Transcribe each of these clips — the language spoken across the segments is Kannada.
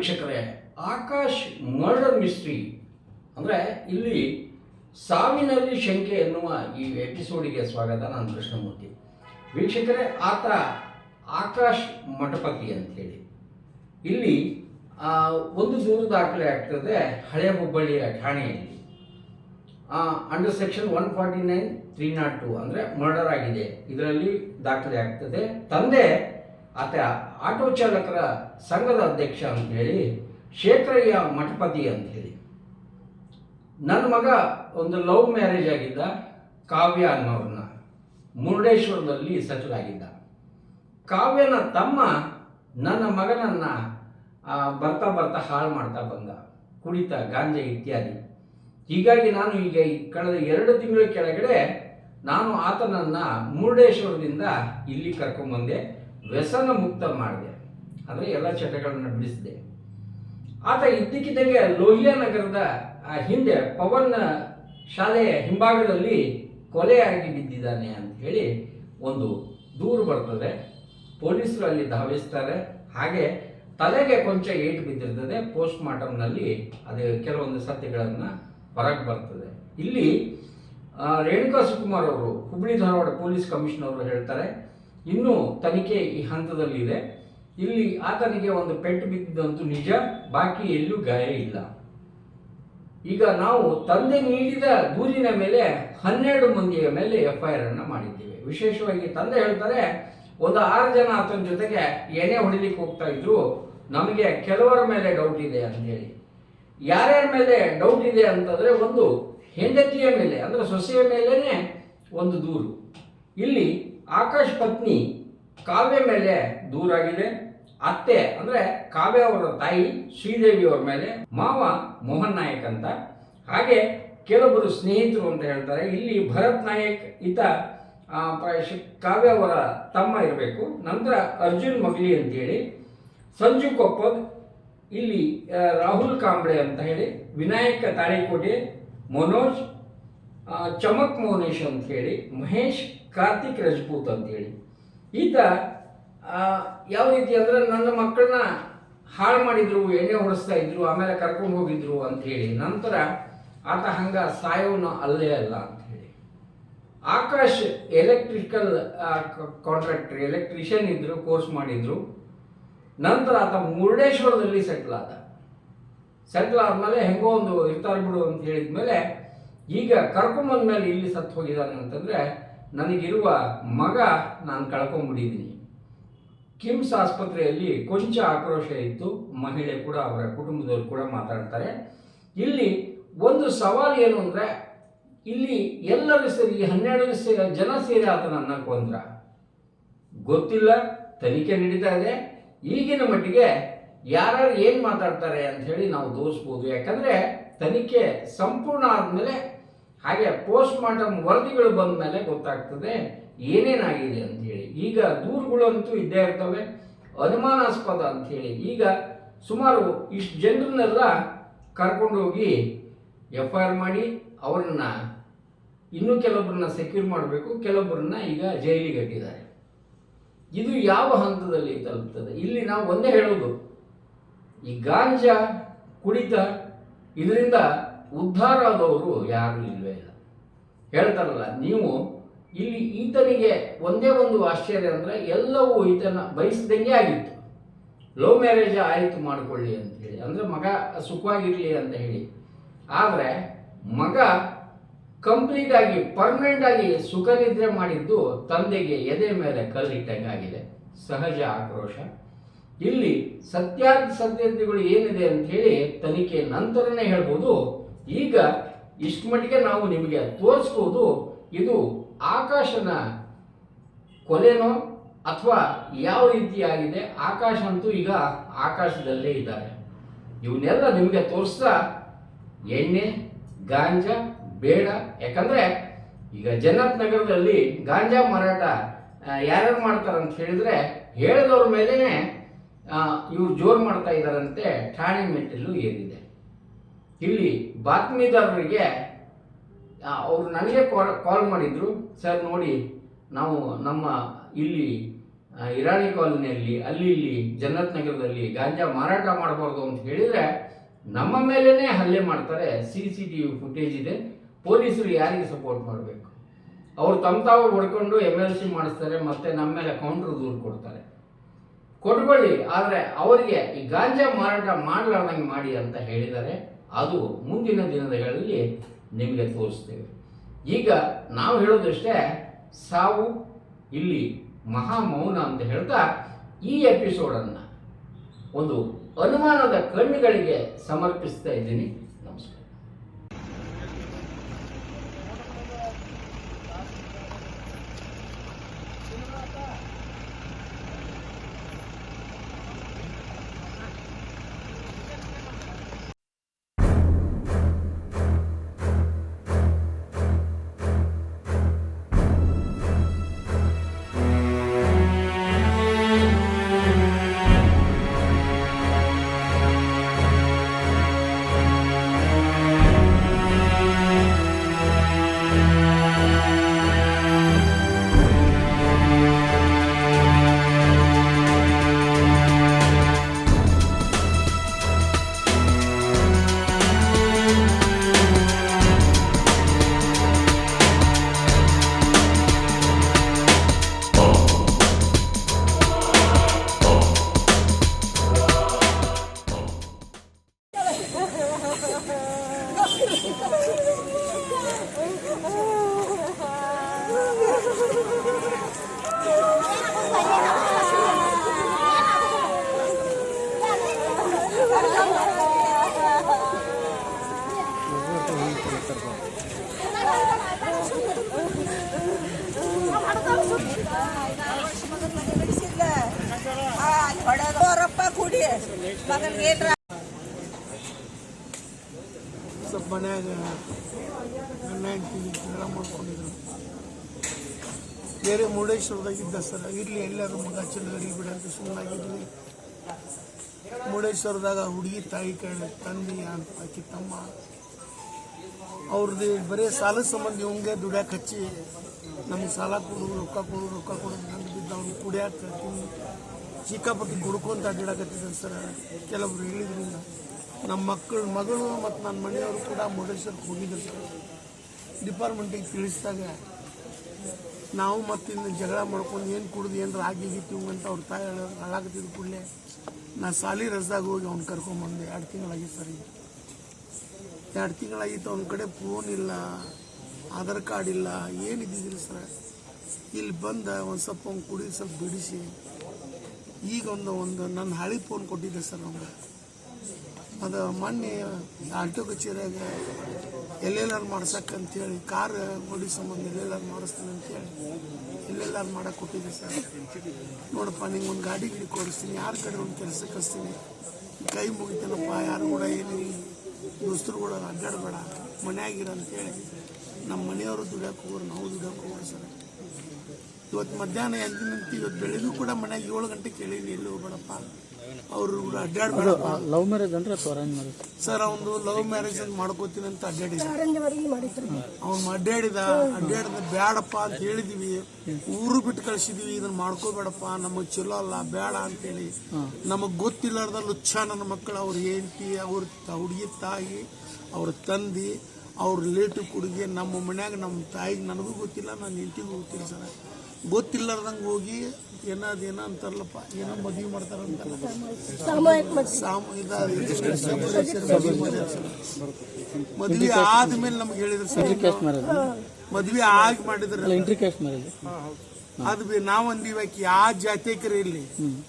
ವೀಕ್ಷಕರೇ, ಆಕಾಶ್ ಮರ್ಡರ್ ಮಿಸ್ಟ್ರಿ ಅಂದರೆ ಇಲ್ಲಿ ಸಾವಿನಲ್ಲಿ ಶಂಕೆ ಎನ್ನುವ ಈ ಎಪಿಸೋಡಿಗೆ ಸ್ವಾಗತ, ನಾನು ಕೃಷ್ಣಮೂರ್ತಿ. ವೀಕ್ಷಕರೇ, ಆತ ಆಕಾಶ್ ಮಠಪತಿ ಅಂತೇಳಿ ಇಲ್ಲಿ ಒಂದು ದೂರು ದಾಖಲೆ ಆಗ್ತದೆ, ಹಳೆ ಹುಬ್ಬಳ್ಳಿಯ ಠಾಣೆಯಲ್ಲಿ. Under section one forty nine three not two ಅಂದರೆ ಮರ್ಡರ್ ಆಗಿದೆ. ಇದರಲ್ಲಿ ದಾಖಲೆ ಆಗ್ತದೆ. ತಂದೆ ಆತ ಆಟೋ ಚಾಲಕರ ಸಂಘದ ಅಧ್ಯಕ್ಷ ಅಂತ ಹೇಳಿ ಶೇಖರಯ್ಯ ಮಠಪತಿ ಹೇಳಿ. ನನ್ನ ಮಗ ಒಂದು ಲವ್ ಮ್ಯಾರೇಜ್ ಆಗಿದ್ದ ಕಾವ್ಯ ಅನ್ನೋರನ್ನ ಮುರುಡೇಶ್ವರದಲ್ಲಿ ಸೆಟಲ್ ಆಗಿದ್ದ ಕಾವ್ಯನ ತಮ್ಮ ನನ್ನ ಮಗನನ್ನು ಬರ್ತಾ ಬರ್ತಾ ಹಾಳು ಮಾಡ್ತಾ ಬಂದ. ಕುಡಿತ ಗಾಂಜಾ ಇತ್ಯಾದಿ. ಹೀಗಾಗಿ ನಾನು ಈಗ ಕಳೆದ ಎರಡು ತಿಂಗಳ ಕೆಳಗಡೆ ನಾನು ಆತನನ್ನ ಮುರುಡೇಶ್ವರದಿಂದ ಇಲ್ಲಿ ಕರ್ಕೊಂಬಂದೆ. ವ್ಯಸನ ಮುಕ್ತ ಮಾಡಿದೆ. ಅಂದರೆ ಎಲ್ಲ ಚಟಗಳನ್ನು ಬಿಡಿಸಿದೆ. ಆತ ಇದ್ದಕ್ಕಿದ್ದಂಗೆ ಲೋಹಿಯಾ ನಗರದ, ಆ, ಹಿಂದೆ ಪವನ್ ಶಾಲೆಯ ಹಿಂಭಾಗದಲ್ಲಿ ಕೊಲೆಯಾಗಿ ಬಿದ್ದಿದ್ದಾನೆ ಅಂತ ಹೇಳಿ ಒಂದು ದೂರು ಬರ್ತದೆ. ಪೊಲೀಸರು ಅಲ್ಲಿ ಧಾವಿಸ್ತಾರೆ. ಹಾಗೆ ತಲೆಗೆ ಕೊಂಚ ಏಟು ಬಿದ್ದಿರ್ತದೆ. ಪೋಸ್ಟ್ ಮಾರ್ಟಮ್ನಲ್ಲಿ ಅದು ಕೆಲವೊಂದು ಸತ್ಯಗಳನ್ನು ಹೊರಗೆ ಬರ್ತದೆ. ಇಲ್ಲಿ ರೇಣುಕಾ ಸುಕುಮಾರ್ ಅವರು ಹುಬ್ಬಳ್ಳಿ ಧಾರವಾಡ ಪೊಲೀಸ್ ಕಮಿಷನರ್ ಅವರು ಹೇಳ್ತಾರೆ ಇನ್ನೂ ತನಿಖೆ ಈ ಹಂತದಲ್ಲಿದೆ. ಇಲ್ಲಿ ಆತನಿಗೆ ಒಂದು ಪೆಟ್ಟು ಬಿದ್ದಿದ್ದಂತೂ ನಿಜ, ಬಾಕಿ ಎಲ್ಲೂ ಗಾಯ ಇಲ್ಲ. ಈಗ ನಾವು ತಂದೆ ನೀಡಿದ ದೂರಿನ ಮೇಲೆ ಹನ್ನೆರಡು ಮಂದಿಯ ಮೇಲೆ ಎಫ್ ಐ ಆರ್ ಅನ್ನು ಮಾಡಿದ್ದೇವೆ. ವಿಶೇಷವಾಗಿ ತಂದೆ ಹೇಳ್ತಾರೆ, ಒಂದು ಆರು ಜನ ಆತನ ಜೊತೆಗೆ ಎಣೆ ಹೊಡಿಲಿಕ್ಕೆ ಹೋಗ್ತಾ ಇದ್ರು. ನಮಗೆ ಕೆಲವರ ಮೇಲೆ ಡೌಟ್ ಇದೆ ಅಂತೇಳಿ ಯಾರ್ಯಾರ ಮೇಲೆ ಡೌಟ್ ಇದೆ ಅಂತಂದ್ರೆ ಒಂದು ಹೆಂಡತಿಯ ಮೇಲೆ, ಅಂದ್ರೆ ಸೊಸೆಯ ಮೇಲೇ ಒಂದು ದೂರು. ಇಲ್ಲಿ ಆಕಾಶ್ ಪತ್ನಿ ಕಾವ್ಯ ಮೇಲೆ ದೂರಾಗಿದೆ. ಅತ್ತೆ ಅಂದ್ರೆ ಕಾವ್ಯ ಅವರ ತಾಯಿ ಶ್ರೀದೇವಿ ಅವರ ಮೇಲೆ, ಮಾವ ಮೋಹನ್ ನಾಯಕ್ ಅಂತ. ಹಾಗೆ ಕೆಲವರು ಸ್ನೇಹಿತರು ಅಂತ ಹೇಳ್ತಾರೆ. ಇಲ್ಲಿ ಭರತ್ ನಾಯಕ್ ಈತ ಕಾವ್ಯ ಅವರ ತಮ್ಮ ಇರಬೇಕು. ನಂತರ ಅರ್ಜುನ್ ಮಗ್ಲಿ ಅಂತೇಳಿ, ಸಂಜು ಕೊಪ್ಪದ್, ಇಲ್ಲಿ ರಾಹುಲ್ ಕಾಂಬ್ಳೆ ಅಂತ ಹೇಳಿ, ವಿನಾಯಕ ತಾಳಿಕೋಟೆ, ಮನೋಜ್ ಚಮಕ್ ಮೋನೇಶ್ ಅಂತ ಹೇಳಿ, ಮಹೇಶ್ ಕಾರ್ತಿಕ್ ರಜಪೂತ್ ಅಂತ ಹೇಳಿ ಈತ ಯಾವ ರೀತಿ ಅಂದ್ರೆ ನನ್ನ ಮಕ್ಕಳನ್ನ ಹಾಳು ಮಾಡಿದ್ರು, ಎಣ್ಣೆ ಹೊಡೆಸ್ತಾ ಇದ್ರು, ಆಮೇಲೆ ಕರ್ಕೊಂಡು ಹೋಗಿದ್ರು ಅಂತ ಹೇಳಿ ನಂತರ ಆತ ಹಂಗ ಸಾಯೋನು ಅಲ್ಲೇ ಅಲ್ಲ ಅಂತ ಹೇಳಿ ಆಕಾಶ್ ಎಲೆಕ್ಟ್ರಿಕಲ್ ಕಾಂಟ್ರಾಕ್ಟರ್ ಎಲೆಕ್ಟ್ರಿಷಿಯನ್ ಇದ್ದರು ಕೋರ್ಸ್ ಮಾಡಿದ್ರು. ನಂತರ ಆತ ಮುರುಡೇಶ್ವರದಲ್ಲಿ ಸೆಟ್ಲ್ ಆದ. ಸೆಟ್ಲ್ ಆದ್ಮೇಲೆ ಹೆಂಗೋ ಒಂದು ಇರ್ತಾರೆ ಬಿಡು ಅಂತ ಹೇಳಿದ್ಮೇಲೆ ಈಗ ಕರ್ಕೊಂಬಂದ್ಮೇಲೆ ಇಲ್ಲಿ ಸತ್ತು ಹೋಗಿದ್ದಾನೆ ಅಂತಂದ್ರೆ ನನಗಿರುವ ಮಗ ನಾನು ಕಳ್ಕೊಂಡ್ಬಿಟ್ಟಿದ್ದೀನಿ ಕಿಮ್ಸ್ ಆಸ್ಪತ್ರೆಯಲ್ಲಿ ಕೊಂಚ ಆಕ್ರೋಶ ಇತ್ತು. ಮಹಿಳೆ ಕೂಡ ಅವರ ಕುಟುಂಬದವರು ಕೂಡ ಮಾತಾಡ್ತಾರೆ. ಇಲ್ಲಿ ಒಂದು ಸವಾಲು ಏನು ಅಂದರೆ, ಇಲ್ಲಿ ಎಲ್ಲರೂ ಸೇರಿ ಹನ್ನೆರಡು ಸೇ- ಜನ ಸೇರಿ ಆತನನ್ನ ಕೊಂದ್ರ. ಗೊತ್ತಿಲ್ಲ, ತನಿಖೆ ನಡೀತಾ ಇದೆ. ಈಗಿನ ಮಟ್ಟಿಗೆ ಯಾರ್ಯಾರು ಏನು ಮಾತಾಡ್ತಾರೆ ಅಂತ ಹೇಳಿ ನಾವು ತೋರಿಸ್ಬೋದು. ಯಾಕಂದರೆ ತನಿಖೆ ಸಂಪೂರ್ಣ ಆದಮೇಲೆ ಹಾಗೆ ಪೋಸ್ಟ್ ಮಾರ್ಟಮ್ ವರದಿಗಳು ಬಂದ ಮೇಲೆ ಗೊತ್ತಾಗ್ತದೆ ಏನೇನಾಗಿದೆ ಅಂತ ಹೇಳಿ. ಈಗ ದೂರುಗಳಂತೂ ಇದ್ದೇ ಇರ್ತವೆ. ಅನುಮಾನಾಸ್ಪದ ಅಂತ ಹೇಳಿ. ಈಗ ಸುಮಾರು ಇಷ್ಟು ಜನರನ್ನೆಲ್ಲ ಕರ್ಕೊಂಡೋಗಿ ಎಫ್ ಐ ಆರ್ ಮಾಡಿ ಅವ್ರನ್ನ ಇನ್ನೂ ಕೆಲವೊಬ್ಬರನ್ನ ಸೆಕ್ಯೂರ್ ಮಾಡಬೇಕು. ಕೆಲವೊಬ್ಬರನ್ನ ಈಗ ಜೈಲಿಗೆ ಕಟ್ಟಿದ್ದಾರೆ. ಇದು ಯಾವ ಹಂತದಲ್ಲಿ ತಲುಪ್ತದೆ? ಇಲ್ಲಿ ನಾವು ಒಂದೇ ಹೇಳೋದು ಈ ಗಾಂಜಾ ಕುಡಿತ ಇದರಿಂದ ಉದ್ಧಾರ ಆದವರು ಯಾರು ಇಲ್ವೇ ಇಲ್ಲ. ಹೇಳ್ತಾರಲ್ಲ, ನೀವು ಇಲ್ಲಿ ಈತನಿಗೆ ಒಂದೇ ಒಂದು ಆಶ್ಚರ್ಯ ಅಂದರೆ ಎಲ್ಲವೂ ಈತನ ಬಯಸ್ದಂಗೆ ಆಗಿತ್ತು. ಲವ್ ಮ್ಯಾರೇಜ್ ಆಯಿತು ಮಾಡ್ಕೊಳ್ಳಿ ಅಂತ ಹೇಳಿ. ಅಂದರೆ ಮಗ ಸುಖವಾಗಿರಲಿ ಅಂತ ಹೇಳಿ. ಆದರೆ ಮಗ ಕಂಪ್ಲೀಟ್ ಆಗಿ ಪರ್ಮನೆಂಟ್ ಆಗಿ ಸುಖ ನಿದ್ರೆ ಮಾಡಿದ್ದು ತಂದೆಗೆ ಎದೆ ಮೇಲೆ ಕಲ್ಲಿಟ್ಟಂಗಾಗಿದೆ ಸಹಜ ಆಕ್ರೋಶ. ಇಲ್ಲಿ ಸತ್ಯಾಸತ್ಯತೆಗಳು ಏನಿದೆ ಅಂತ ಹೇಳಿ ತನಿಖೆ ನಂತರನೇ ಹೇಳ್ಬೋದು. ಈಗ ಇಷ್ಟು ಮಟ್ಟಿಗೆ ನಾವು ನಿಮಗೆ ತೋರಿಸ್ಬೋದು, ಇದು ಆಕಾಶನ ಕೊಲೆನೋ ಅಥವಾ ಯಾವ ರೀತಿಯಾಗಿದೆ ಆಕಾಶ ಅಂತೂ ಈಗ ಆಕಾಶದಲ್ಲೇ ಇದ್ದಾರೆ. ಇವನ್ನೆಲ್ಲ ನಿಮಗೆ ತೋರಿಸ್ತಾ ಎಣ್ಣೆ, ಗಾಂಜಾ, ಬೇಡ. ಯಾಕಂದ್ರೆ ಈಗ ಜನತ್ ನಗರದಲ್ಲಿ ಗಾಂಜಾ ಮಾರಾಟ ಯಾರ್ಯಾರು ಮಾಡ್ತಾರೆ ಅಂತ ಹೇಳಿದ್ರೆ ಹೇಳಿದವ್ರ ಮೇಲೇನೆ ಇವ್ರು ಜೋರು ಮಾಡ್ತಾ ಇದ್ದಾರಂತೆ ಠಾಣೆ ಮೆಟ್ಟಿಲು ಏರಿದೆ. ಇಲ್ಲಿ ಬಾತ್ಮೀದಾರರಿಗೆ ಅವರು ನನಗೆ ಕಾಲ್ ಮಾಡಿದ್ರು. ಸರ್, ನೋಡಿ, ನಾವು ನಮ್ಮ ಇಲ್ಲಿ ಇರಾನಿ ಕಾಲೋನಿಯಲ್ಲಿ, ಅಲ್ಲಿ ಇಲ್ಲಿ ಜನ್ನತ್ ನಗರದಲ್ಲಿ ಗಾಂಜಾ ಮಾರಾಟ ಮಾಡಬಾರ್ದು ಅಂತ ಹೇಳಿದ್ರೆ, ನಮ್ಮ ಮೇಲೇ ಹಲ್ಲೆ ಮಾಡ್ತಾರೆ. C C T V footage ಇದೆ. ಪೊಲೀಸರು ಯಾರಿಗೆ ಸಪೋರ್ಟ್ ಮಾಡಬೇಕು? ಅವರು ತಮ್ಮ ತಾವು ಹೊಡ್ಕೊಂಡು ಎಂ ಎಲ್ ಸಿ ಮಾಡಿಸ್ತಾರೆ, ಮತ್ತೆ ನಮ್ಮ ಮೇಲೆ ಕೌಂಟ್ರ್ ದೂರು ಕೊಡ್ತಾರೆ. ಕೊಟ್ಕೊಳ್ಳಿ, ಆದರೆ ಅವರಿಗೆ ಈ ಗಾಂಜಾ ಮಾರಾಟ ಮಾಡಲಾರ್ದಂಗೆ ಮಾಡಿ ಅಂತ ಹೇಳಿದರೆ ಅದು ಮುಂದಿನ ದಿನಗಳಲ್ಲಿ ನಿಮಗೆ ತೋರಿಸ್ತೇವೆ. ಈಗ ನಾವು ಹೇಳೋದಷ್ಟೇ, ಸಾವು ಇಲ್ಲಿ ಮಹಾ ಮೌನ ಅಂತ ಹೇಳ್ತಾ ಈ ಎಪಿಸೋಡನ್ನು ಒಂದು ಅನುಮಾನದ ಕಣ್ಣುಗಳಿಗೆ ಸಮರ್ಪಿಸ್ತಾ ಇದ್ದೀನಿ. ಸ್ವಲ್ಪ ಮನ್ಯಾಗ ಗಂಡ ಹೆಂಡತಿ ಜಗಳ ಮಾಡ್ಕೊಂಡಿದ್ರು ಬೇರೆ ಮುರುಡೇಶ್ವರದಾಗಿದ್ದ ಸರ್ ಇರಲಿ ಎಲ್ಲರೂ ಮಗ ಚೆನ್ನಾಗಿ ಬಿಡ ಅಂತ ಸುಮ್ಮನಾಗಿರ್ಲಿ ಮುರುಡೇಶ್ವರದಾಗ ಹುಡುಗಿ ತಾಯಿ ಕಡೆ ತಂದಿ ಅಂತ ಆಕಿ ತಮ್ಮ ಅವ್ರದ್ದು ಬರೀ ಸಾಲದ ಸಂಬಂಧ ಇವಂಗೆ ದುಡ್ಯಾಕ ಹಚ್ಚಿ ನಮ್ಗೆ ಸಾಲ ಕೊಡು ರೊಕ್ಕ ಕೊಡು ರೊಕ್ಕ ಕೊಡು ನಂದು ಬಿದ್ದು ಕುಡಿಯಾಕ ತಿಂದು ಸಿಕ್ಕಾಪಟ್ಟಿ ಕುಡ್ಕೊಂತ ಅಡ್ಡಾಡಕತ್ತಿದ್ದ ಸರ್ ಕೆಲವರು ಹೇಳಿದ್ರಿಂದ ನಮ್ಮ ಮಕ್ಕಳು ಮಗಳು ಮತ್ತು ನನ್ನ ಮನೆಯವರು ಕೂಡ ಮುರುಡೇಶ್ವರಕ್ಕೆ ಹೋಗಿದ್ದರು ಸರ್. ಡಿಪಾರ್ಟ್ಮೆಂಟಿಗೆ ತಿಳಿಸಿದಾಗ ನಾವು ಮತ್ತಿಂದ ಜಗಳ ಮಾಡ್ಕೊಂಡು ಏನು ಕುಡ್ದು ಏನಾರ ಆಗಿಗಿತ್ತು ಅಂತ ಅವ್ರ ತಾಯಿ ಹಾಳಾಗತ್ತಿದ್ದ ಕೂಡಲೇ ನಾ ಸಾಲಿ ರಸ್ದಾಗ ಹೋಗಿ ಅವ್ನು ಕರ್ಕೊಂಬಂದೆ ಎರಡು ತಿಂಗಳಾಗಿತ್ತು ಸರ್ ಈಗ ಎರಡು ತಿಂಗಳಾಗಿತ್ತು, ಅವ್ನ ಕಡೆ ಫೋನ್ ಇಲ್ಲ ಆಧಾರ್ ಕಾರ್ಡ್ ಇಲ್ಲ ಏನಿದ್ದಿದ್ದಿಲ್ಲ ಸರ್. ಇಲ್ಲಿ ಬಂದ ಒಂದು ಸ್ವಲ್ಪ ಅವ್ನು ಕುಡಿ ಸ್ವಲ್ಪ ಬಿಡಿಸಿ. ಈಗ ಒಂದು ಒಂದು ನನ್ನ ಹಳಿ ಫೋನ್ ಕೊಟ್ಟಿದ್ದೆ ಸರ್ ನಮ್ಗೆ ಅದು ಮೊನ್ನೆ ಆಟೋ ಕಚೇರಿಯಾಗ ಎಲ್ಲೆಲ್ಲಾರು ಮಾಡ್ಸಕ್ಕೆ ಅಂತೇಳಿ ಕಾರ್ ಓಡಿ ಸಂಬಂಧ ಎಲ್ಲೆಲ್ಲಾರು ಮಾಡಿಸ್ತೀನಿ ಅಂತೇಳಿ ಎಲ್ಲೆಲ್ಲಾರು ಮಾಡಕ್ಕೆ ಕೊಟ್ಟಿದ್ದೆ ಸರ್. ನೋಡಪ್ಪ, ನಿಂಗೆ ಒಂದು ಗಾಡಿ ಗಿಡಿ ಕೊಡಿಸ್ತೀನಿ, ಯಾರ ಕಡೆ ಒಂದು ಕೆಲಸ ಕಳಿಸ್ತೀನಿ. ಕೈ ಮುಗಿತೇನಪ್ಪ, ಯಾರು ಕೂಡ ಏನು ದೋಸ್ತರು ಕೂಡ ಅಡ್ಡಾಡಬೇಡ ಮನ್ಯಾಗಿರ ಅಂತೇಳಿ. ನಮ್ಮ ಮನೆಯವರು ದುಡಿಯೋಕೆ ಹೋಗೋರು, ನಾವು ದುಡಿಯೋಕೆ ಹೋಗೋರು ಸರ್. ಇವತ್ತು ಮಧ್ಯಾಹ್ನ ಎಂಟು ನಿಂತು ಇವತ್ತು ಬೆಳಿಗ್ಗೆ ಕೂಡ ಮನೆಯಾಗ ಏಳು ಗಂಟೆ ಕೇಳೀನಿ ಎಲ್ಲಿ ಹೋಗ್ಬೇಡಪ್ಪ ಅವರು ಅಡ್ಡಾಡ್ಬೇಡಪ್ಪ ಲವ್ ಮ್ಯಾರೇಜ್ ಅಂದ್ರೆ ಅಥವಾ ಅರೇಂಜ್ ಮ್ಯಾರೇಜ್ ಸರ್ ಅವನು ಲವ್ ಮ್ಯಾರೇಜ್ ಅಂತ ಮಾಡ್ಕೋತೀನಿ ಅಂತ ಅಡ್ಡಾಡಿದ ಅವ್ನು ಅಡ್ಡಾಡಿದ ಅಡ್ಡಾಡಿದ ಬೇಡಪ್ಪ ಅಂತ ಹೇಳಿದೀವಿ. ಊರು ಬಿಟ್ಟು ಕಳಿಸಿದೀವಿ ಇದನ್ನ ಮಾಡ್ಕೋಬೇಡಪ್ಪ ನಮಗ್ ಚಲೋ ಅಲ್ಲ ಬೇಡ ಅಂತೇಳಿ. ನಮಗ್ ಗೊತ್ತಿಲ್ಲಾರ್ದ ಲುಚ್ಛ ನನ್ನ ಮಕ್ಕಳು ಅವ್ರ ಹೆಂಡತಿ ಅವ್ರ ಹುಡುಗಿ ತಾಯಿ ಅವ್ರ ತಂದಿ ಅವ್ರ ರಿಲೇಟಿವ್ ಕುಡುಗೆ ನಮ್ಮ ಮನ್ಯಾಗ ನಮ್ಮ ತಾಯಿಗೆ ನನಗೂ ಗೊತ್ತಿಲ್ಲ ನನ್ನ ಹೆಂಡತಿಗೂ ಗೊತ್ತಿಲ್ಲ ಸರ್. ಗೊತ್ತಿಲ್ಲಾರ್ದಂಗೆ ಹೋಗಿ ಏನಾದೇನ ಏನೋ ಅಂತಾರಲ್ಲಪ್ಪ ಏನೋ ಮದುವೆ ಮಾಡ್ತಾರಂತಲ್ಲ ಸಾಮ ಮದ್ವೆ ಆದ್ಮೇಲೆ ನಮ್ಗೆ ಹೇಳಿದ್ರೆ ಮದ್ವಿ ಆಗಿ ಮಾಡಿದ್ರೆ ಅಲ್ಲ ಇಂಟ್ರಿ ಕ್ಯಾಸ್ಟ್ ಮ್ಯಾರೇಜ್ ಅದು ಬಿ ನಾವು ಅಂದೀವಿ ಆಕಿ ಆ ಜಾತಿಕರ ಇಲ್ಲಿ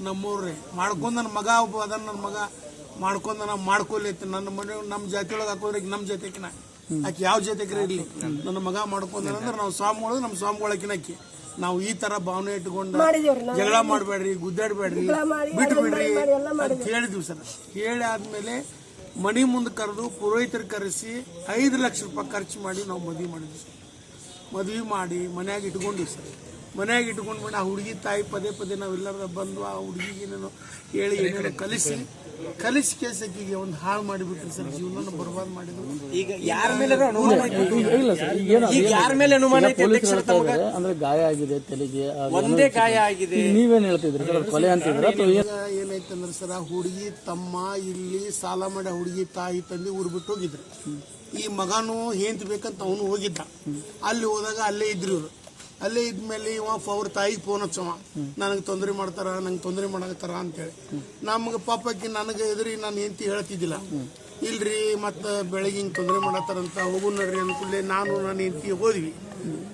ನಮ್ಮೂರ್ರೆ. ಮಾಡ್ಕೊಂಡ್ ನನ್ನ ಮಗ ಒಬ್ಬ ಅದ ನನ್ನ ಮಗ. ಮಾಡ್ಕೊಂಡ ನಾವು ಮಾಡ್ಕೊಲೈತಿ ನನ್ನ ಮನೆ ನಮ್ಮ ಜಾತಿ ಒಳಗೆ ಹಾಕೋದ್ರೆ ನಮ್ಮ ಜಾತಿಕಿನ ಆಕೆ ಯಾವ ಜಾತಿಕರ ಇರಲಿ ನನ್ನ ಮಗ ಮಾಡ್ಕೊಂಡ ಅಂದ್ರೆ ನಾವು ಸ್ವಾಮಿಗಳು ನಮ್ಮ ಸ್ವಾಮಿಗಳಕಿನ ಆಕಿ. ನಾವು ಈ ತರ ಭಾವನೆ ಇಟ್ಕೊಂಡು ಜಗಳ ಮಾಡಬೇಡ್ರಿ ಗುದ್ದಾಡ್ಬೇಡ್ರಿ ಬಿಟ್ಟು ಬಿಡ್ರಿ ಅಂತ ಹೇಳಿದ್ವಿ ಸರ್. ಹೇಳಿ ಆದ್ಮೇಲೆ ಮನಿ ಮುಂದೆ ಕರೆದು ಪುರೋಹಿತರು ಕರೆಸಿ ಐದು ಲಕ್ಷ ರೂಪಾಯಿ ಖರ್ಚು ಮಾಡಿ ನಾವು ಮದುವೆ ಮಾಡಿದ್ವಿ ಸರ್. ಮದುವೆ ಮಾಡಿ ಮನ್ಯಾಗ ಇಟ್ಕೊಂಡಿವಿ ಸರ್. ಮನ್ಯಾಗ ಇಟ್ಕೊಂಡು ಬಂದು ಆ ಹುಡುಗಿ ತಾಯಿ ಪದೇ ಪದೇ ನಾವೆಲ್ಲರ ಬಂದು ಆ ಹುಡುಗಿಗೆ ಏನೇನು ಹೇಳಿ ಏನೇನೋ ಕಲಿಸಿ ಕಲಿಸಿ ಕೇಸಕ್ಕೆ ಒಂದು ಹಾಳು ಮಾಡಿಬಿಟ್ರಿ ಸರ್ ಜೀವನ ಬರ್ಬಾದ್ ಮಾಡಿದ್ರು. ಈಗ ಯಾರ ಮೇಲೆ? ಇಲ್ಲ. ಸರ್ ಈಗ ಯಾರ ಮೇಲೆ ಅನುಮಾನ ಅಂದ್ರೆ ಗಾಯ ಆಗಿದೆ ತಲೆಗೆ ಒಂದೇ ಗಾಯ ಆಗಿದೆ. ನೀವೇನು ಹೇಳ್ತಿದ್ರಿ ಸರ್ ಕೊಲೆ ಅಂತಿದ್ರ ಏನಾಯ್ತಂದ್ರೆ ಸರ್ ಆ ಹುಡುಗಿ ತಮ್ಮ ಇಲ್ಲಿ ಸಾಲ ಮಾಡಿ ಹುಡುಗಿ ತಾಯಿ ತಂದೆ ಊರು ಬಿಟ್ಟು ಹೋಗಿದ್ರು. ಈ ಮಗನು ಹೇಂತ ಬೇಕಂತ ಅವನು ಹೋಗಿದ್ದ. ಅಲ್ಲಿ ಹೋದಾಗ ಅಲ್ಲೇ ಇದ್ರು ಇವ್ರು. ಅಲ್ಲೇ ಇದ್ಮೇಲೆ ಇವ ಅವ್ರ ತಾಯಿಗೆ ಫೋನ್ ಹಚ್ಚವ. ನನಗೆ ತೊಂದರೆ ಮಾಡ್ತಾರ, ನಂಗೆ ತೊಂದರೆ ಮಾಡಕತ್ತಾರ ಅಂತೇಳಿ. ನಮ್ಗೆ ಪಾಪಕ್ಕೆ ನನಗೆ ಎದುರಿ ನಾನು ಹೆಂಡತಿ ಹೇಳ್ತಿದ್ದಿಲ್ಲ. ಇಲ್ರಿ, ಮತ್ತು ಬೆಳಗ್ಗೆ ಹಿಂಗೆ ತೊಂದರೆ ಮಾಡತ್ತಾರಂತ, ಹೋಗು ನಡ್ರಿ ಅನ್ಕೂಡ್ಲೆ ನಾನು ನನ್ನ ಹೆಂಡತಿ ಹೋದ್ವಿ.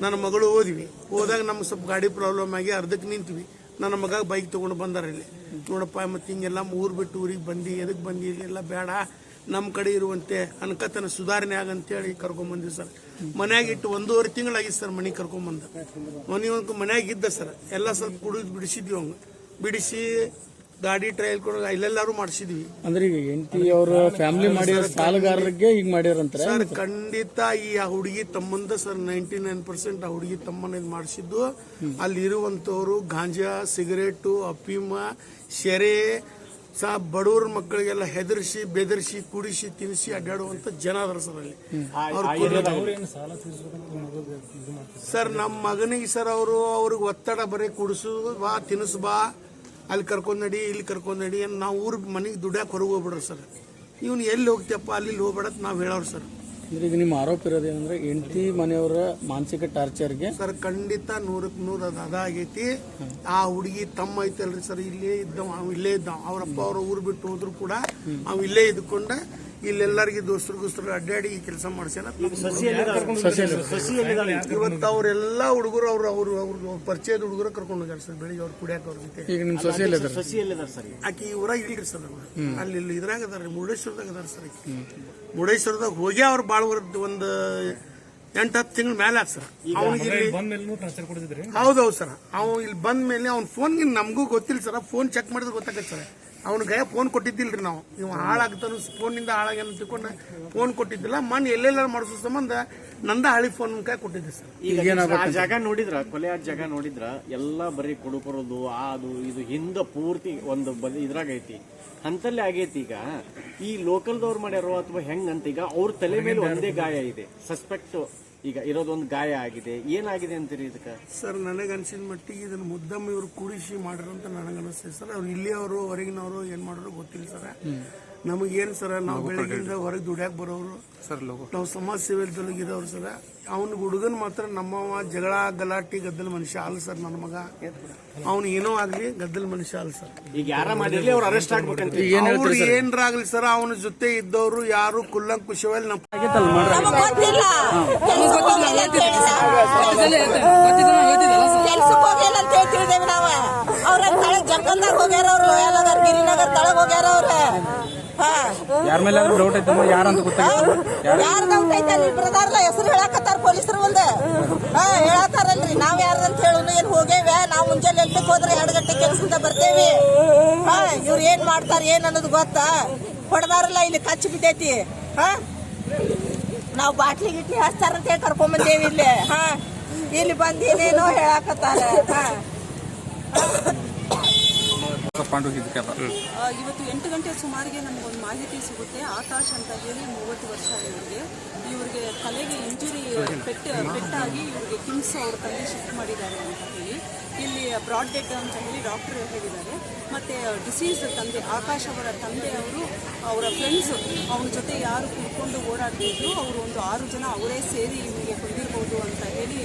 ನನ್ನ ಮಗಳು ಹೋದ್ವಿ. ಹೋದಾಗ ನಮ್ಗೆ ಸ್ವಲ್ಪ ಗಾಡಿ ಪ್ರಾಬ್ಲಮ್ ಆಗಿ ಅರ್ಧಕ್ಕೆ ನಿಂತ್ವಿ. ನನ್ನ ಮಗ ಬೈಕ್ ತೊಗೊಂಡು ಬಂದಾರ ಇಲ್ಲಿ. ನೋಡಪ್ಪ, ಮತ್ತೆ ಹಿಂಗೆಲ್ಲ ಊರು ಬಿಟ್ಟು ಊರಿಗೆ ಬಂದು ಎದಕ್ಕೆ ಬಂದಿ ಎಲ್ಲ ಬೇಡ. ನಮ್ಮ ಕಡೆ ಇರುವಂತೆ ಅನ್ಕತನ ಸುಧಾರಣೆ ಆಗಂತೇಳಿ ಕರ್ಕೊಂಬಂದ್ವಿ ಸರ್. ಮನ್ಯಾಗ ಇಟ್ಟು ಒಂದೂವರೆ ತಿಂಗಳಾಗಿತ್ತು ಸರ್ ಮನೆಗೆ ಕರ್ಕೊಂಬಂದ ಮನೆ ಮನ್ಯಾಗ ಇದ್ದ ಸರ್. ಎಲ್ಲ ಸ್ವಲ್ಪ ಕುಡಿದು ಬಿಡಿಸಿದ್ವಿ ಅವಂಗ. ಬಿಡಿಸಿ ಗಾಡಿ ಟ್ರಯಲ್ ಕೊಡ ಇಲ್ಲೆಲ್ಲಾರು ಮಾಡಿಸಿದ್ವಿ. ಅಂದ್ರೆ ಈಗ ಹೆಂಡತಿ ಅವ್ರ ಫ್ಯಾಮಿಲಿ ಮಾಡಿರೋ ಸಾಲಗಾರರಿಗೆ ಈಗ ಸರ್ ಖಂಡಿತ ಈ ಆ ಹುಡುಗಿ ತಮ್ಮಂದ ಸರ್ ನೈಂಟಿ ನೈನ್ ಪರ್ಸೆಂಟ್ ಆ ಹುಡುಗಿ ತಮ್ಮನ ಇದು ಮಾಡಿಸಿದ್ದು. ಅಲ್ಲಿ ಇರುವಂತವ್ರು ಗಾಂಜಾ ಸಿಗರೇಟು ಅಫೀಮ ಶೆರೆ ಸಹ ಬಡವ್ರ ಮಕ್ಕಳಿಗೆಲ್ಲ ಹೆದರ್ಸಿ ಬೆದರ್ಸಿ ಕುಡಿಸಿ ತಿನ್ನಿಸಿ ಅಡ್ಡಾಡುವಂತ ಜನ ಅದಾರ ಸರ್ ಅಲ್ಲಿ. ಅವ್ರು ಸರ್ ನಮ್ಮ ಮಗನಿಗೆ ಸರ್ ಅವರು ಅವ್ರಿಗೆ ಒತ್ತಡ ಬರೀ ಕುಡಿಸು ಬಾ ತಿನ್ನಿಸ್ ಬಾ. ಅಲ್ಲಿ ಕರ್ಕೊಂಡ್ ನಡಿ ಇಲ್ಲಿ ಕರ್ಕೊಂಡ್ ನಡಿ ಅಂತ ನಾವು ಊರ್ ಮನೆಗೆ ದುಡ್ಯಾಕ ಹೊರಗೆ ಹೋಗ್ಬಿಡ್ರಿ ಸರ್. ಇವ್ನು ಎಲ್ಲಿ ಹೋಗ್ತೀಯಪ್ಪ ಅಲ್ಲಿ ಹೋಗ್ಬೇಡ ನಾವು ಹೇಳೋರು ಸರ್. ಅಂದ್ರೆ ಈಗ ನಿಮ್ಮ ಆರೋಪ ಇರೋದೇನಂದ್ರೆ ಹೆಂಡತಿ ಮನೆಯವರ ಮಾನಸಿಕ ಟಾರ್ಚರ್ಗೆ ಸರ್ ಖಂಡಿತ ನೂರಕ್ಕೆ ನೂರು ಅದು ಅದಾಗೈತಿ. ಆ ಹುಡುಗಿ ತಮ್ಮ ಐತಲ್ರಿ ಸರ್ ಇಲ್ಲೇ ಇದ್ದ ಅವ್ ಇಲ್ಲೇ ಇದ್ದ ಅವರಪ್ಪ ಅವ್ರ ಊರು ಬಿಟ್ಟು ಹೋದ್ರು ಕೂಡ ಅವ್ ಇಲ್ಲೇ ಇದ್ಕೊಂಡ ಇಲ್ಲೆಲ್ಲರಿಗೆ ದೋಸ್ತರು ಗುಸ್ತರು ಅಡ್ಡಾಡಿ ಈ ಕೆಲಸ ಮಾಡ್ಸ್ಯಾನ ಇವತ್ತು ಅವರೆಲ್ಲ ಹುಡುಗರು ಅವ್ರು ಅವ್ರು ಅವ್ರ ಪರಿಚಯದ ಹುಡುಗರು ಕರ್ಕೊಂಡು ಹೋಗ್ಯಾರ ಸರ್ ಬೆಳಿಗ್ಗೆ ಅವ್ರು ಕುಡಿಯಾಕ ಅವ್ರ ಜೊತೆ. ಈಗ ನಿಮ್ಮ ಸೊಸೆಯಲ್ಲಿ? ಆಕಿ ಈ ಊರಾಗ ಇಲ್ರಿ ಸರ್ ಅಲ್ಲಿ ಇಲ್ಲಿ ಇದ್ರಾಗ ಅದಾರ ಮುರುಡೇಶ್ವರದಾಗ ಅದಾರ ಸರ್ ಆಕಿ. ಮುರುಡೇಶ್ವರದಾಗ ಹೋಗಿ ಅವ್ರು ಭಾಳ ಒಂದು ಎಂಟು ಹತ್ತು ತಿಂಗಳ ಮೇಲೆ ಆತ್ ಸರ್. ಅವ್ನಿಗೆ ಇಲ್ಲಿ ಹೌದೌದು ಸರ್. ಅವ್ ಇಲ್ಲಿ ಬಂದ ಮೇಲೆ ಅವ್ನ ಫೋನ್ಗೆ ನಮಗೂ ಗೊತ್ತಿಲ್ಲ ಸರ್. ಫೋನ್ ಚೆಕ್ ಮಾಡಿದ್ರೆ ಗೊತ್ತಾಗತ್ತೆ ಸರ್. ಅವ್ನ ಗಯ ಫೋನ್ ಕೊಟ್ಟಿದ್ದಿಲ್ರಿ ನಾವು. ಇವ್ ಹಾಳಾಗ್ತಾನ ಫೋನಿಂದ ಹಾಳಾಗ್ಯಾನ ತಿಳ್ಕೊಂಡು ಫೋನ್ ಕೊಟ್ಟಿದ್ದಿಲ್ಲ. ಮನ್ ಎಲ್ಲೆಲ್ಲ ಮಾಡಿಸೋ ಸಂಬಂಧ ನಂದ ಹಳಿ ಫೋನ್ ಕೈ ಕೊಟ್ಟಿದ್ದೆ ಸರ್. ಈಗ ಆ ಜಾಗ ನೋಡಿದ್ರ ಕೊಲೆ ಆ ಜಾಗ ನೋಡಿದ್ರ ಎಲ್ಲ ಬರೀ ಕುಡುಕರೋದು ಆ ಅದು ಇದು ಹಿಂದ ಪೂರ್ತಿ ಒಂದು ಬದಿ ಇದ್ರಾಗ ಐತಿ. ಅಂತಲ್ಲಿ ಆಗೈತಿ ಈಗ. ಈ ಲೋಕಲ್ದವ್ರು ಮಾಡ್ಯಾರೋ ಅಥವಾ ಹೆಂಗ್ ಅಂತ ಈಗ ಅವ್ರ ತಲೆ ಮೇಲೆ ಒಂದೇ ಗಾಯ ಇದೆ. ಸಸ್ಪೆಕ್ಟ್ ಈಗ ಇರೋದೊಂದು ಗಾಯ ಆಗಿದೆ. ಏನಾಗಿದೆ ಅಂತೀರಿ ಇದಕ್ಕೆ? ಸರ್ ನನಗೆ ಅನ್ಸಿದ ಮಟ್ಟಿಗೆ ಇದನ್ನು ಮುದ್ದಮ್ಮ ಇವರು ಕೂಡಿಸಿ ಮಾಡ್ರಂತ ನನಗೆ ಅನಿಸ್ತದೆ ಸರ್ ಅವ್ರು ಇಲ್ಲಿ ಅವರು ಹೊರಗಿನವರು ಏನು ಮಾಡೋರು ಗೊತ್ತಿಲ್ಲ ಸರ್. ನಮಗೇನು ಸರ್ ನಾವು ಬೆಳಗ್ಗೆ ಹೊರಗೆ ದುಡ್ಯಾಕ್ ಬರೋರು. ಸರ್ ನಾವು ಸಮಾಜ ಸೇವೆಯಲ್ಲಿ ಇರೋರು ಸರ್. ಅವನ ಹುಡುಗನ್ ಮಾತ್ರ ನಮ್ಮವ ಜಗಳ ಗಲಾಟಿ ಗದ್ದಲ ಮನುಷ್ಯ ಅಲ್ಲ ಸರ್ ನನ್ನ ಮಗ. ಅವ್ನು ಏನೋ ಆಗ್ಲಿ ಗದ್ದಲ ಮನುಷ್ಯ ಅಲ್ಲ ಸರ್. ಈಗ ಯಾರ ಮಾಡಿರ್ಲಿ ಅವ್ರು ಅರೆಸ್ಟ್ ಆಗ್ಬೇಕಂತ. ಅವ್ರು ಏನ್ರಾಗ್ಲಿ ಸರ್ ಅವನ ಜೊತೆ ಇದ್ದವರು ಯಾರು ಕುಲ್ಲಂಕುಶವಲ್ಲಿ ನಮ್ಮ ಹೋಗ್ಯಾರ ಅವ್ರು ಗಿರಿನಗರ್ ತಳಗ್ ಹೋಗ್ಯಾರ ಅವ್ರ. ಯಾರ ಮೇಲೆ ಡೌಟ್ ಐತಮ್ಮ ಯಾರಂತ ಗೊತ್ತಾಗಿಲ್ಲ ಯಾರ? ಡೌಟ್ ಐತೆ ಅಲ್ಲಿ? ಬ್ರದರ್ಲ ಹೆಸರು ಹೇಳಕತ್ತಾರ ಪೊಲೀಸರು ಮುಂದೆ. ಹಾ ಹೇಳತ್ತಾರಲ್ರಿ ನಾವ್ ಯಾರಂತ ಹೇಳುನು ಏನ್ ಹೋಗೇವ ನಾವು ಮುಂಜಾನೆ ಎಂಟಕ್ಕೆ ಹೋದ್ರೆ ಎರಡು ಗಂಟೆ ಕೆಲ್ಸದಿಂದ ಬರ್ತೇವಿ. ಹಾ ಇವ್ರು ಏನ್ ಮಾಡ್ತಾರ ಏನ್ ಅನ್ನೋದು ಗೊತ್ತಾ? ಹೊಡೆದಾರಲ್ಲ ಇಲ್ಲಿ ಕಚ್ಚಿ ಬಿದ್ದೈತಿ. ಹಾ? ನಾವು ಬಾಟ್ಲಿ ಗಿಟ್ಲಿ ಹಚ್ತಾರ ಅಂತ ಹೇಳಿ ಕರ್ಕೊಂಡ್ ಬಂದೇವಿ ಇಲ್ಲಿ. ಹಾ? ಇಲ್ಲಿ ಬಂದು ಏನೇನೋ ಹೇಳಕತ್ತಾರ. ಹಾ? ಆ, ಇವತ್ತು ಎಂಟು ಗಂಟೆ ಸುಮಾರಿಗೆ ನಮಗೊಂದು ಮಾಹಿತಿ ಸಿಗುತ್ತೆ. ಆಕಾಶ್ ಅಂತ ಹೇಳಿ ಮೂವತ್ತು ವರ್ಷ ಇವರಿಗೆ ಇವರಿಗೆ ತಲೆಗೆ ಇಂಜುರಿ ಪೆಟ್ಟ ಪೆಟ್ಟಾಗಿ ಇವರಿಗೆ ಕಿಮ್ಸ್ ಅವ್ರ ತಂದೆ ಶಿಫ್ಟ್ ಮಾಡಿದ್ದಾರೆ ಅಂತ ಹೇಳಿ. ಇಲ್ಲಿ ಬ್ರಾಡ್ ಡೆಡ್ ಅಂತ ಹೇಳಿ ಡಾಕ್ಟರ್ ಹೇಳಿದ್ದಾರೆ. ಮತ್ತೆ ಡಿಸೀಸ್ ತಂದೆ ಆಕಾಶ್ ಅವರ ತಂದೆ ಅವರು ಅವರ ಫ್ರೆಂಡ್ಸ್ ಅವನ ಜೊತೆ ಯಾರು ಕುಡ್ಕೊಂಡು ಓಡಾಡ್ತಿದ್ರು ಅವರು ಒಂದು ಆರು ಜನ ಅವರೇ ಸೇರಿ ಇವರಿಗೆ ಹೊಂದಿರ್ಬೋದು ಅಂತ ಹೇಳಿ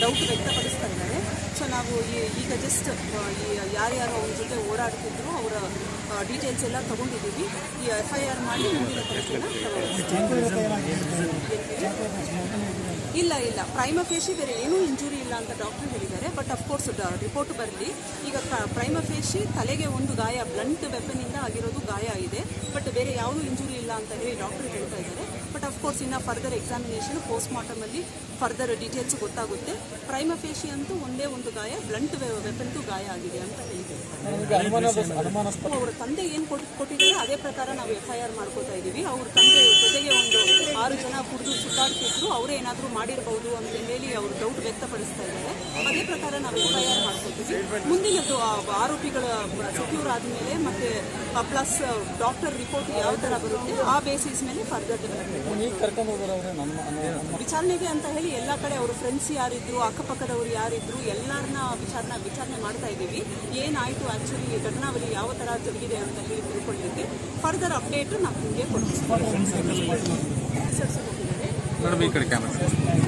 ಡೌಟ್ ವ್ಯಕ್ತಪಡಿಸ್ತಾ ಇದ್ದಾರೆ. ಸೊ ನಾವು ಈಗ ಜಸ್ಟ್ ಈ ಯಾರ್ಯಾರು ಅವ್ರ ಜೊತೆ ಓಡಾಡ್ತಿದ್ರು, ಅವರ ಡೀಟೇಲ್ಸ್ ಎಲ್ಲ ತಗೊಂಡಿದ್ದೀವಿ. ಈ ಎಫ್ ಐ ಆರ್ ಮಾಡಿ ಮುಂದಿನ ತನಿಖೆನ ಇಲ್ಲ ಇಲ್ಲ. ಪ್ರೈಮ ಫೇಶಿ ಬೇರೆ ಏನೂ ಇಂಜುರಿ ಇಲ್ಲ ಅಂತ ಡಾಕ್ಟರ್ ಹೇಳಿದ್ದಾರೆ. ಬಟ್ ಅಫ್ಕೋರ್ಸ್ ರಿಪೋರ್ಟ್ ಬರಲಿ. ಈಗ ಪ್ರೈಮ ಫೇಶಿ ತಲೆಗೆ ಒಂದು ಗಾಯ ಬ್ಲಂಟ್ ವೆಪನಿಂದ ಆಗಿರೋದು ಗಾಯ ಇದೆ. ಬಟ್ ಬೇರೆ ಯಾವುದೂ ಇಂಜುರಿ ಇಲ್ಲ ಅಂತ ಹೇಳಿ ಡಾಕ್ಟರ್ ಹೇಳ್ತಾ ಇದ್ದಾರೆ. ಬಟ್ ಅಫ್ಕೋರ್ಸ್ ಇನ್ನು ಫರ್ದರ್ ಎಕ್ಸಾಮಿನೇಷನ್ ಪೋಸ್ಟ್ ಮಾರ್ಟಮಲ್ಲಿ ಫರ್ದರ್ ಡೀಟೇಲ್ಸ್ ಗೊತ್ತಾಗುತ್ತೆ. ಪ್ರೈಮ ಫೇಶಿ ಅಂತೂ ಒಂದೇ ಒಂದು ಗಾಯ ಬ್ಲಂಟ್ ವೆಪನ್ದು ಗಾಯ ಆಗಿದೆ ಅಂತ ಹೇಳಿದ್ದಾರೆ ಅವರ ತಂದೆ ಏನು ಕೊಟ್ಟು ಕೊಟ್ಟಿದ್ದಾರೆ ಅದೇ ಪ್ರಕಾರ ನಾವು ಎಫ್ ಐ ಆರ್ ಮಾಡ್ಕೋತಾ ಇದ್ದೀವಿ. ಅವ್ರ ತಂದೆ ಜೊತೆಗೆ ಒಂದು ಆರು ಜನ ಕುಡಿದು ಸುತ್ತಾಡ್ತಿದ್ರು. ಅವರೇ ಏನಾದರೂ ಮಾಡಿರಬಹುದು ಅಂತ ಹೇಳಿ ಅವರು ಡೌಟ್ ವ್ಯಕ್ತಪಡಿಸ್ತಾ ಇದ್ದಾರೆ. ಅದೇ ಪ್ರಕಾರ ನಾವು ಎಫ್ ಐ ಆರ್ ಮಾಡ್ಕೊತೀವಿ? ಮುಂದಿನದ್ದು ಆರೋಪಿಗಳ ಸೆಕ್ಯೂರ್ ಆದಮೇಲೆ ಮತ್ತೆ ಪ್ಲಸ್ ಡಾಕ್ಟರ್ ರಿಪೋರ್ಟ್ ಯಾವ ಥರ ಬರುತ್ತೆ ಆ ಬೇಸಿಸ್ ಮೇಲೆ ಫರ್ದರ್ ಡೆವಲಪ್ಮೆಂಟ್ ವಿಚಾರಣೆಗೆ ಅಂತ ಹೇಳಿ ಎಲ್ಲ ಕಡೆ ಅವರು ಫ್ರೆಂಡ್ಸ್ ಯಾರಿದ್ರು ಅಕ್ಕಪಕ್ಕದವರು ಯಾರಿದ್ರು ಎಲ್ಲರನ್ನ ವಿಚಾರಣೆ ವಿಚಾರಣೆ ಮಾಡ್ತಾ ಇದ್ದೀವಿ. ಏನಾಯಿತು ಆ್ಯಕ್ಚುಲಿ ಘಟನಾವಳಿ ಯಾವ ಥರ ಜರುಗಿದೆ ಅಂತ ಹೇಳಿ ತಿಳ್ಕೊಳ್ಳಿಕ್ಕೆ ಫರ್ದರ್ ಅಪ್ಡೇಟ್ ನಾವು ನಿಮಗೆ ಕೊಡ್ತೀವಿ. Officers ಹೋಗಿದ್ದಾರೆ.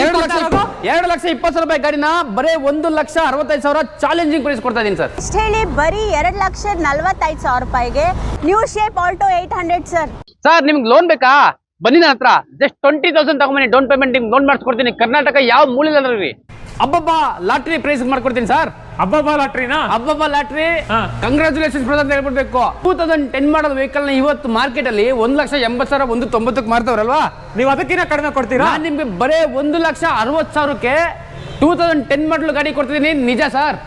ಎರಡು ಲಕ್ಷ ಎರಡು ಲಕ್ಷ ಇಪ್ಪತ್ತು ಸಾವಿರ ರೂಪಾಯಿ ಗಾಡಿನ ಬರೀ ಒಂದು ಲಕ್ಷ ಅರವತ್ತೈದು ಸಾವಿರ ಚಾಲೆಂಜಿಂಗ್ ಪ್ರೈಸ್ ಕೊಡ್ತಾ ಇದೀನಿ ಸರ್. ಅಷ್ಟು ಹೇಳಿ ಬರೀ ಎರಡು ಲಕ್ಷ ನಲ್ವತ್ತೈದು ಸಾವಿರ ರೂಪಾಯಿಗೆ new shape Alto eight hundred sir sir ನಿಮ್ಗೆ ಲೋನ್ ಬೇಕಾ? ಬನ್ನಿ ನನ್ನ ಹತ್ರ. ಜಸ್ಟ್ ಟ್ವೆಂಟಿ ತೌಸಂಡ್ ತಗೊಂಬನ್ನಿ ಡೌನ್ ಪೇಮೆಂಟ್ ನಿಮ್ಗೆ ಲೋನ್ ಮಾಡಿಸ್ಕೊಡ್ತೀನಿ. ಕರ್ನಾಟಕ ಯಾವ ಮೂಲೆಯಲ್ಲಿ ಅಬ್ಬಬ್ಬ ಲಾಟ್ರಿ ಪ್ರೈಸ್ ಮಾಡ್ಕೊಡ್ತೀನಿ ಸರ್ ಅಬ್ಬಬ್ಬಾ ಲಾಟ್ರಿನಾ? ಅಬ್ಬಬ್ಬಾ ಲಾಟ್ರಿ ಹಾ. ಕಂಗ್ರಾಚುಲೇಷನ್ ಬ್ರದರ್ ಅಂತ ಹೇಳ್ಬಿಡ್ಬೇಕು. ಟೂ ತೌಸಂಡ್ ಟೆನ್ ಮಾಡಲ್ ವೆಹಿಕಲ್ನ ಇವತ್ತು ಮಾರ್ಕೆಟ್ ಅಲ್ಲಿ ಒಂದ್ ಲಕ್ಷ ಎಂಬತ್ತು ಸಾವಿರ ಒಂದು ತೊಂಬತ್ತಕ್ಕೆ ಮಾರ್ತಾವ್ರಲ್ವಾ? ನೀವು ಅದಕ್ಕಿಂತ ಕಡಿಮೆ ಕೊಡ್ತೀರಾ? ನಾನು ನಿಮ್ಗೆ ಬರೇ ಒಂದು ಲಕ್ಷ ಅರವತ್ತು ಸಾವಿರಕ್ಕೆ ಟೂ ತೌಸಂಡ್ ಟೆನ್ ಮಾಡಲ್ ಗಾಡಿ ಕೊಡ್ತಿದ್ದೀನಿ. ನಿಜ ಸರ್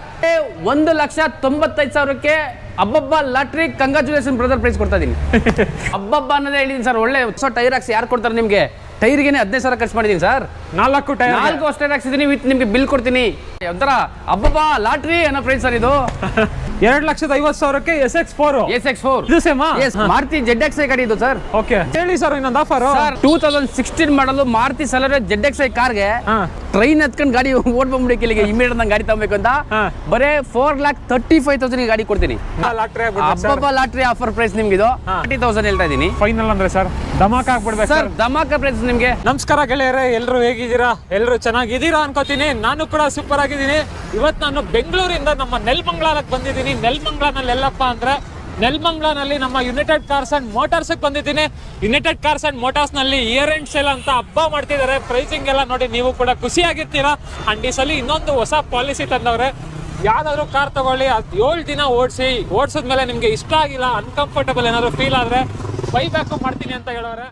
ಒಂದು ಲಕ್ಷ ತೊಂಬತ್ತೈದು ಸಾವಿರಕ್ಕೆ ಅಬ್ಬಬ್ಬ ಲಾಟ್ರಿ ಕಂಗ್ರಾಚುಲೇಷನ್ ಬ್ರದರ್ ಪ್ರೈಸ್ ಕೊಡ್ತಾ ಇದೀನಿ. ಅಬ್ಬಬ್ಬ ಅನ್ನೋದೇ ಹೇಳಿದೀನಿ ಸರ್ ಒಳ್ಳೆ ಹೊಸ ಟೈರ್ ಹಾಕ್ಸಿ ಯಾರು ಕೊಡ್ತಾರೆ ನಿಮ್ಗೆ? ಟೈರ್ಗೆನೆ ಹದಿನೈದು ಸಾವಿರ ಖರ್ಚು ಮಾಡಿದೀನಿ ಸರ್. ನಾಲ್ಕು ಟೈರ್ ನಾಲ್ಕು ಅಷ್ಟೇ ಹಾಕ್ಸಿದ್ದೀನಿ ವಿತ್ ನಿಮ್ಗೆ ಬಿಲ್ ಕೊಡ್ತೀನಿ. ಒಂಥರ ಅಬ್ಬಬ್ಬಾ ಲಾಟ್ರಿ ಅನ್ನೋ ಫ್ರೆಂಡ್ ಸರ್ ಇದು. ಎರಡ್ ಲಕ್ಷದ ಐವತ್ತು ಸಾವಿರಕ್ಕೆ S X four. S X four. ಇದು ಸೇಮಾ ಮಾರುತಿ ಜೆಡ್ ಎಕ್ಸ್ ಐ ಗಾಡಿ ಇದು ಸರ್ ಓಕೆ ಹೇಳಿ ಸರ್ ಇನ್ನೊಂದು offer sir two thousand sixteen ಮಾಡಲು ಮಾರುತಿ ಸಲರೆ ಜೆಡ್ ಎಕ್ಸ್ ಐ ಕಾರ್ಗೆ. ಟ್ರೈನ್ ಹತ್ಕೊಂಡು ಗಾಡಿ ಓಡ್ ಬಂದ್ಬಿಡಿ ಇಲ್ಲಿಗೆ ಇಮಿಡಿಯೇಟ್ ನಂಗೆ ಗಾಡಿ ತಗೋಬೇಕು ಅಂತ. ಬರೇ four lakh thirty five thousand ಗಾಡಿ ಕೊಡ್ತೀನಿ. ಲಾಟ್ರಿ ಹಬ್ಬಬ್ಬ ಲಾಟ್ರಿ ಆಫರ್ ಪ್ರೈಸ್ ನಿಮ್ಗೆ ಇದು. ತರ್ಟಿ ತೌಸಂಡ್ ಹೇಳ್ತಾ ಇದೀನಿ. ಫೈನಲ್ ಅಂದ್ರೆ ಸರ್ ಧಮಾಕ ಹಾಕ್ಬಿಡ್ಬೇಕು ಸರ್ ಸರ್ ಧಮಾಕ ಪ್ರೈಸ್ ನಿಮ್ಗೆ. ನಮಸ್ಕಾರ ಗೆಳೆಯರೇ ಎಲ್ಲರೂ ಹೇಗಿದ್ದೀರಾ? ಎಲ್ಲರೂ ಚೆನ್ನಾಗಿದ್ದೀರಾ ಅನ್ಕೋತೀನಿ. ನಾನು ಕೂಡ ಸೂಪರ್ ಆಗಿದ್ದೀನಿ. ಇವತ್ತು ನಾನು ಬೆಂಗಳೂರಿಂದ ನಮ್ಮ ನೆಲ್ಮಂಗ್ಲಾಲಕ್ಕೆ ಬಂದಿದ್ದೀನಿ. ನೆಲ್ಮಂಗ್ಲಾನಲ್ಲಿ ಎಲ್ಲಪ್ಪ ಅಂದ್ರೆ ನೆಲ್ಮಂಗ್ಲಾನಲ್ಲಿ ನಮ್ಮ ಯುನೈಟೆಡ್ ಕಾರ್ಸ್ ಅಂಡ್ ಮೋಟಾರ್ಸ್ ಬಂದಿದ್ದೀನಿ. ಯುನೈಟೆಡ್ ಕಾರ್ಸ್ ಅಂಡ್ ಮೋಟಾರ್ಸ್ನಲ್ಲಿ ಇಯರ್ ಎಂಡ್ ಸೇಲ್ ಅಂತ ಹಬ್ಬ ಮಾಡ್ತಿದ್ದಾರೆ. ಪ್ರೈಸಿಂಗ್ ಎಲ್ಲ ನೋಡಿ ನೀವು ಕೂಡ ಖುಷಿಯಾಗಿರ್ತೀರಾ? ಅಂಡ್ ಈ ಸಲ ಇನ್ನೊಂದು ಹೊಸ ಪಾಲಿಸಿ ತಂದವ್ರೆ. ಯಾವ್ದಾದ್ರು ಕಾರ್ ತಗೊಳ್ಳಿ, ಅದು ಏಳು ದಿನ ಓಡಿಸಿ, ಓಡಿಸಿದ್ಮೇಲೆ ನಿಮಗೆ ಇಷ್ಟ ಆಗಿಲ್ಲ ಅನ್ಕಂಫರ್ಟಬಲ್ ಏನಾದ್ರು ಫೀಲ್ ಆದ್ರೆ ಬೈಬ್ಯಾಕು ಮಾಡ್ತೀನಿ ಅಂತ ಹೇಳೋರೆ